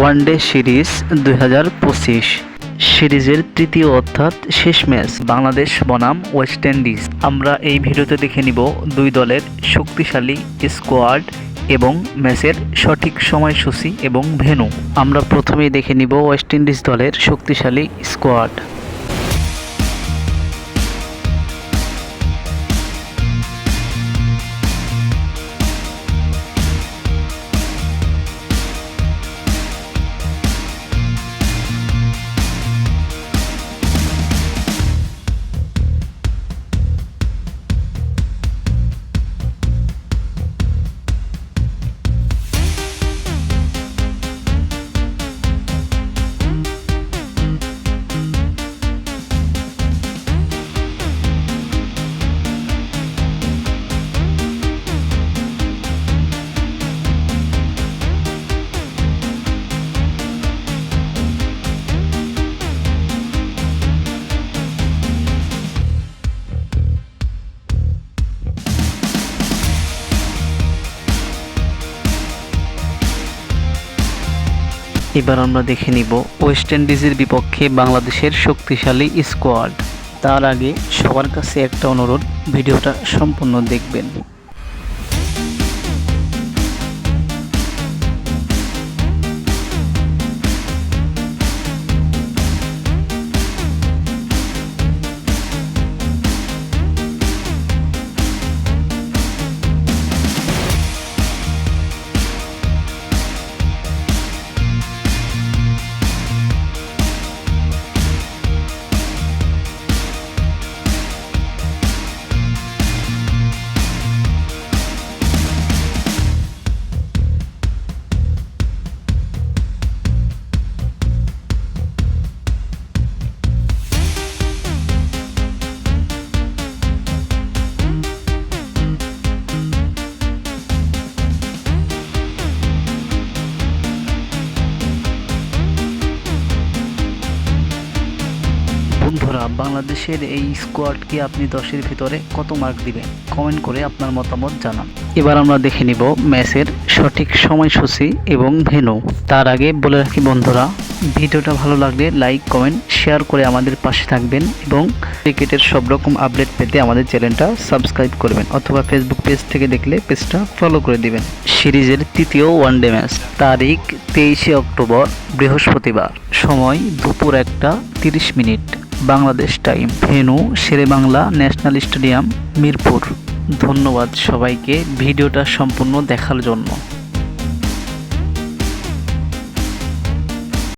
One day series দুই হাজার পঁচিশ। সিরিজের তৃতীয় অর্থাৎ শেষ ম্যাচ, বাংলাদেশ বনাম ওয়েস্ট ইন্ডিজ আমরা এই ভিডিওতে দেখে নিব দুই দলের শক্তিশালী স্কোয়াড এবং ম্যাচের সঠিক সময়সূচি এবং ভেন্যু। আমরা প্রথমেই দেখে নিব ওয়েস্ট ইন্ডিজ দলের শক্তিশালী স্কোয়াড এবার আমরা দেখে নিব ওয়েস্ট ইন্ডিজের বিপক্ষে বাংলাদেশের শক্তিশালী স্কোয়াড তার আগে সবার কাছে একটা অনুরোধ, ভিডিওটা সম্পূর্ণ দেখবেন। বন্ধুরা, বাংলাদেশের এই স্কোয়াডকে আপনি দশের ভিতরে কত মার্ক দিবেন? কমেন্ট করে আপনার মতামত জানান। এবার আমরা দেখে নিব ম্যাচের সঠিক সময়সূচি এবং ভেন্যু তার আগে বলে রাখি বন্ধুরা, ভিডিওটা ভালো লাগলে লাইক কমেন্ট শেয়ার করে আমাদের পাশে থাকবেন এবং ক্রিকেটের সব রকম আপডেট পেতে আমাদের চ্যানেলটা সাবস্ক্রাইব করবেন অথবা ফেসবুক পেজ থেকে দেখলে পেজটা ফলো করে দিবেন। সিরিজের তৃতীয় ওয়ানডে ম্যাচ তারিখ তেইশে অক্টোবর, বৃহস্পতিবার। সময় দুপুর একটা তিরিশ minute. Bangladesh time venue Sher-e-Bangla national stadium Mirpur. ধন্যবাদ সবাইকে ভিডিওটা সম্পূর্ণ দেখার জন্য।